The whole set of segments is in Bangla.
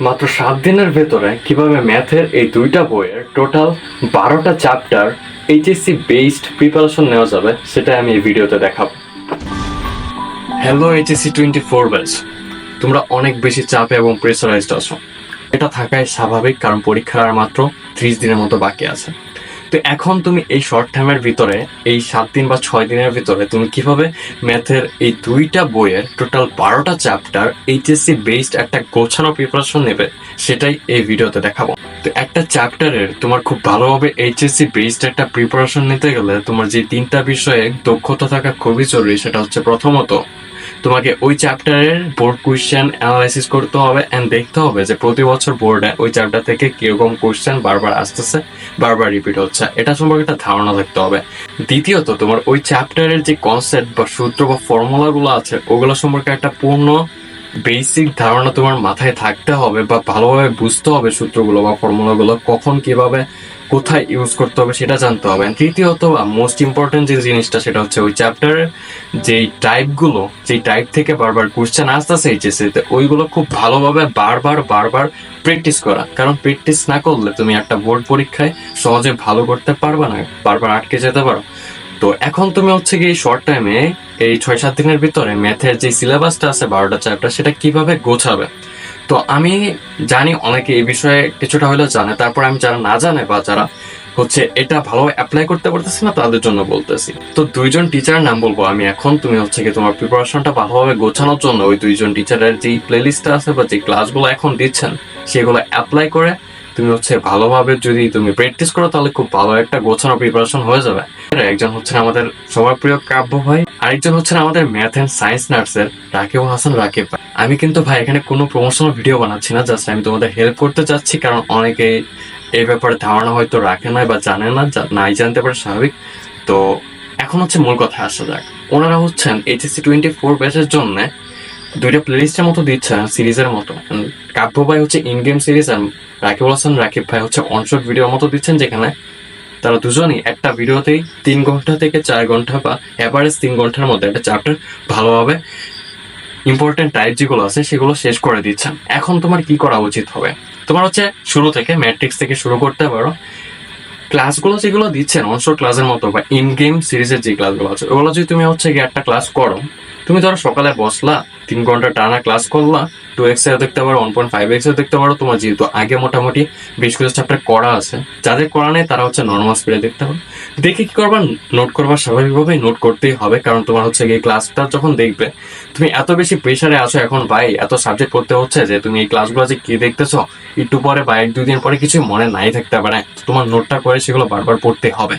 মাত্র সাত দিনের ভেতরে কীভাবে ম্যাথের এই দুইটা বইয়ের টোটাল বারোটা চ্যাপ্টার এইচএসসি বেসড প্রিপারেশন নেওয়া যাবে সেটা আমি এই ভিডিওতে দেখাব। Hello HSC twenty four batch তোমরা অনেক বেশি চাপে এবং প্রেসারাইজড আছো। এটা থাকাই স্বাভাবিক, কারণ পরীক্ষার আর মাত্র ত্রিশ দিনের মতো বাকি আছে। তো এখন তুমি এই শর্ট টাইমের ভিতরে, এই সাত দিন বা ছয় দিনের ভিতরে তুমি কীভাবে ম্যাথের এই দুইটা বইয়ের টোটাল বারোটা চ্যাপ্টার এইচএসসি বেসড একটা গোছানো প্রিপারেশন নেবে, সেটাই এই ভিডিওতে দেখাবো। তো একটা চ্যাপ্টারের তোমার খুব ভালোভাবে এইচএসসি বেসড একটা প্রিপারেশন নিতে গেলে তোমার যে তিনটা বিষয়ে দক্ষতা থাকা খুবই জরুরি, সেটা হচ্ছে প্রথমত তোমাকে ওই চ্যাপ্টারের বোর্ড কোয়েশ্চেন অ্যানালাইসিস করতে হবে অ্যান্ড দেখতে হবে যে প্রতি বছর বোর্ডে ওই চ্যাপ্টার থেকে কীরকম কোয়েশ্চেন বারবার আসতেছে, বারবার রিপিট হচ্ছে। এটা সম্পর্কে একটা ধারণা থাকতে হবে। দ্বিতীয়ত, তোমার ওই চ্যাপ্টারের যে কনসেপ্ট বা সূত্র বা ফর্মুলাগুলো আছে, ওগুলো সম্পর্কে একটা পূর্ণ বেসিক ধারণা তোমার মাথায় থাকতে হবে বা ভালোভাবে বুঝতে হবে সূত্রগুলো বা ফর্মুলাগুলো, কখন কীভাবে, কোথায় ইউজ করতে হবে সেটা জানতে হবে। তৃতীয়ত মোস্ট ইম্পর্টেন্ট যে জিনিসটা সেটা হচ্ছে ওই চ্যাপ্টারের যেই টাইপগুলো যেই টাইপ থেকে বারবার কোশ্চেন আসতেছে এইচএসসি তে ওইগুলো খুব ভালোভাবে বারবার বারবার প্র্যাকটিস করা। কারণ প্র্যাকটিস না করলে তুমি একটা বোর্ড পরীক্ষায় সহজে ভালো করতে পারবে না, বারবার আটকে যেতে পারো। তো এখন তুমি হচ্ছে কি শর্ট টাইমে এই ছয়, সাত দিনের ভিতরে ম্যাথের যে সিলেবাসটা আছে, বারোটা চ্যাপ্টার, সেটা কীভাবে গোছাবে? তো আমি জানি অনেকে এই বিষয়ে কিছুটা হলেও জানে, তারপর আমি যারা না জানে বা যারা হচ্ছে এটা ভালো অ্যাপ্লাই করতে পারতেছি না, তাদের জন্য বলতেছি। তো দুইজন টিচার নাম বলব আমি এখন। তুমি হচ্ছে কি তোমার প্রিপারেশনটা ভালোভাবে গোছানোর জন্য ওই দুইজন টিচারের যে প্লেলিস্টটা আছে বা যে ক্লাসগুলো এখন দিচ্ছেন, সেগুলো অ্যাপ্লাই করে তুমি হচ্ছে ভালোভাবে যদি তুমি প্র্যাকটিস করো, তাহলে খুব ভালো একটা গোছানো প্রিপারেশন হয়ে যাবে। একজন হচ্ছে আমাদের সবার প্রিয় কাব্য ভাই। আরেকজন হচ্ছেন আমাদের ম্যাথ এন্ড সায়েন্স নার্সের রাকিবুল হাসান রাকিব। আমি কিন্তু ভাই, এখানে কোনো প্রমোশনাল ভিডিও বানাচ্ছি না জাস্ট আমি তোমাদের হেল্প করতে চাচ্ছি, কারণ অনেকে এই ব্যাপারে ধারণা হয়তো রাখে না বা জানে না নাই জানতে পারে স্বাভাবিক। তো এখন হচ্ছে মূল কথা, আসা যাক। ওনারা হচ্ছেন এইচএসসি টোয়েন্টি ফোর ব্যাচের জন্য দুইটা প্লেলিস্টের মতো দিচ্ছে সিরিজের মতো। কাব্য ভাই হচ্ছে ইন গেম সিরিজ আর রাকিবুল হাসান রাকিব ভাই হচ্ছে অনশট ভিডিওর মতো দিচ্ছেন, যেখানে তারা দুজনই একটা ভিডিওতেই তিন ঘণ্টা থেকে চার ঘণ্টা বা অ্যাভারেজ তিন ঘণ্টার মধ্যে একটা চ্যাপ্টার ভালোভাবে ইম্পর্টেন্ট টাইপ যেগুলো আছে সেগুলো শেষ করে দিচ্ছেন এখন তোমার কি করা উচিত হবে? তোমার হচ্ছে শুরু থেকে ম্যাট্রিক্স থেকে শুরু করতে পারো। ক্লাসগুলো যেগুলো দিচ্ছেন অনশোর ক্লাসের মতো বা ইন গেম সিরিজের যে ক্লাসগুলো আছে, ওগুলো যদি তুমি হচ্ছে গিয়ে একটা ক্লাস করো তুমি ধরো সকালে বসলা, তিন ঘণ্টা টানা ক্লাস করলা টু এক্সের দেখতে পারো ওয়ান পয়েন্ট ফাইভ এক্সের দেখতে পারো, তোমার যেহেতু আগে মোটামুটি বেশ কিছু চ্যাপ্টার করা আছে, যাদের করা নেই তারা হচ্ছে নর্মাল স্পিডে দেখতে হবে দেখে কি করবা? নোট করবা, স্বাভাবিকভাবেই নোট করতেই হবে, কারণ তোমার হচ্ছে গিয়ে ক্লাসটা যখন দেখবে, তুমি এত বেশি প্রেশারে আছো এখন ভাই, এত সাবজেক্ট পড়তে হচ্ছে যে তুমি এই ক্লাসগুলো যে কি দেখতেছো, একটু পরে বা এক দুই দিন পরে কিছু মনে নাই থাকতে পারে, তোমার নোটটা করে সেগুলো বারবার পড়তে হবে।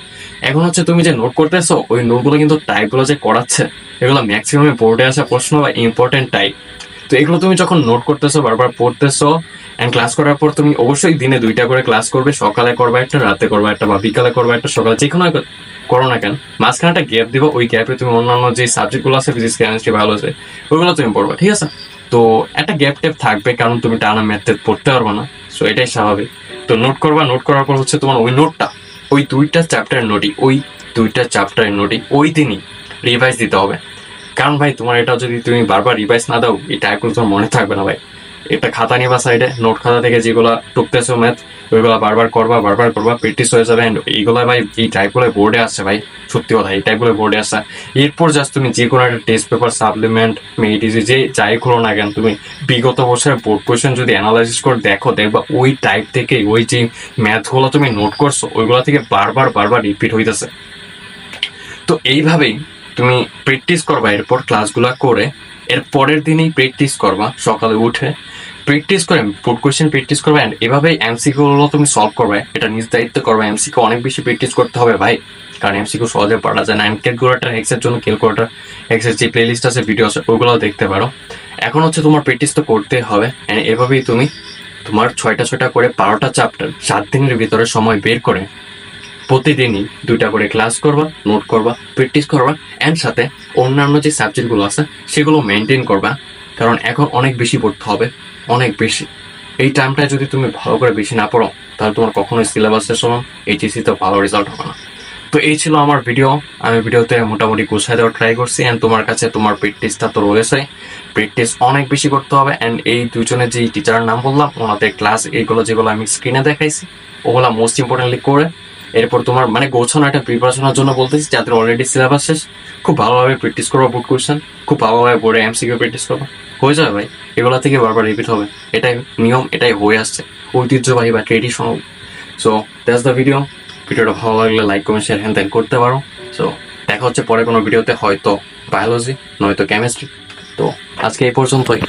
এখন হচ্ছে তুমি যে নোট করতেছো, ওই নোটগুলো কিন্তু টাইপগুলো যে করাচ্ছে, এগুলো ম্যাক্সিমামে বোর্ডে আসা প্রশ্ন বা ইম্পর্টেন্ট টাইপ তো এগুলো তুমি যখন নোট করতেছো, বারবার পড়তেছো অ্যান্ড ক্লাস করার পর তুমি অবশ্যই দিনে দুইটা করে ক্লাস করবে। সকালে করবা একটা, রাতে করবা একটা বা বিকালে করবা একটা, সকালে যে কোনো করো না কেন মাঝখানে একটা গ্যাপ দিবা, ওই গ্যাপে তুমি অন্যান্য যে সাবজেক্টগুলো আছে ফিজিক্স কেমিস্ট্রি বায়োলজি ওইগুলো তুমি পড়বা, ঠিক আছে? তো একটা গ্যাপ ট্যাপ থাকবে কারণ তুমি টানা ম্যাথ পড়তে পারবে না সো এটাই স্বাভাবিক। তো নোট করবা নোট করার পর হচ্ছে তোমার ওই নোটটা ওই দুইটা চ্যাপ্টারের নোটই ওই দুইটা চ্যাপ্টারের নোটই ওই দিনই রিভাইজ দিতে হবে। কারণ ভাই, তোমার এটা যদি তুমি বারবার রিভাইজ না দাও এই টাইপগুলো তোমার মনে থাকবে না ভাই। একটা খাতা নিবা সাইডে নোট খাতা থেকে যেগুলো টুকতেছো ম্যাথ ওইগুলো বারবার করবা বারবার করবা প্র্যাকটিস হয়ে যাবে। And এইগুলো ভাই, এই টাইপগুলো বোর্ডে আসছে ভাই, সত্যি কথা, এই টাইপগুলো বোর্ডে আসা এরপর জাস্ট তুমি যে কোনো একটা টেস্ট পেপার সাপ্লিমেন্ট মেডিসি যে যাই করো না কেন, তুমি বিগত বছরের বোর্ড কোয়েশন যদি অ্যানালাইসিস করে দেখো, দেখবা ওই টাইপ থেকে ওই যে ম্যাথগুলো তুমি নোট করছ, ওইগুলো থেকে বারবার বারবার রিপিট হইতেছে। তো এইভাবেই তুমি প্র্যাকটিস করবা এরপর ক্লাসগুলো করে, এর পরের দিনেই প্র্যাকটিস করবা, সকালে উঠে প্র্যাকটিস করে ফুড কোয়েশ্চেন প্র্যাকটিস করবে অ্যান্ড এভাবেই এমসিকিউ গুলো তুমি সলভ করবে। এটা নিজ দায়িত্ব করবে এমসিকিউ অনেক বেশি প্র্যাকটিস করতে হবে ভাই। কারণ এমসিকিউ সহজে পড়া যায় না। অ্যান্ড ক্যালকুলেটার এক্সের জন্য ক্যালকুলেটার এক্সের যে প্লেলিস্ট আছে ভিডিও আছে ওগুলো দেখতে পারো। এখন হচ্ছে তোমার প্র্যাকটিস তো করতে হবে অ্যান্ড এভাবেই তুমি তোমার ছয়টা ছয়টা করে বারোটা চ্যাপ্টার সাত দিনের ভিতরে সময় বের করে প্রতিদিনই দুইটা করে ক্লাস করবা নোট করবা প্র্যাকটিস করবা অ্যান্ড সাথে অন্যান্য যে সাবজেক্টগুলো আছে, সেগুলো মেনটেন করবা, কারণ এখন অনেক বেশি পড়তে হবে, অনেক বেশি। এই টাইমটা যদি তুমি ভালো করে বেশি না পড়ো, তাহলে তোমার কখনোই সিলেবাসের সময় এইচএসসি তো ভালো রেজাল্ট হবে না। তো এই ছিল আমার ভিডিও আমি ভিডিওতে মোটামুটি গুছাই দেওয়ার ট্রাই করছি অ্যান্ড তোমার কাছে তোমার প্র্যাকটিসটা তো রয়েছে। প্র্যাকটিস অনেক বেশি করতে হবে অ্যান্ড এই দুজনের যে টিচারের নাম বললাম, ওনাদের ক্লাস এইগুলো যেগুলো আমি স্ক্রিনে দেখাইছি, ওগুলো মোস্ট ইম্পর্টেন্টলি করে এরপর তোমার মানে গোছানো একটা প্রিপারেশনের জন্য বলতেছি, যাদের অলরেডি সিলেবাস শেষ, খুব ভালোভাবে প্র্যাকটিস করব বুট কোয়েশ্চেন খুব ভালোভাবে বোর্ডে এমসিকিউ প্র্যাকটিস করব। হয়ে যাবে ভাই, এগুলো থেকে বারবার রিপিট হবে। এটাই নিয়ম, এটাই হয়ে আসছে। ঐতিহ্যবাহী বা traditional so that's the video ভিডিওটা ভালো লাগলে লাইক কমেন্ট শেয়ার হ্যান্ড ত্যান করতে পারো। সো দেখা হচ্ছে পরে কোনো ভিডিওতে হয়তো বায়োলজি নয়তো কেমিস্ট্রি তো, আজকে এই পর্যন্তই।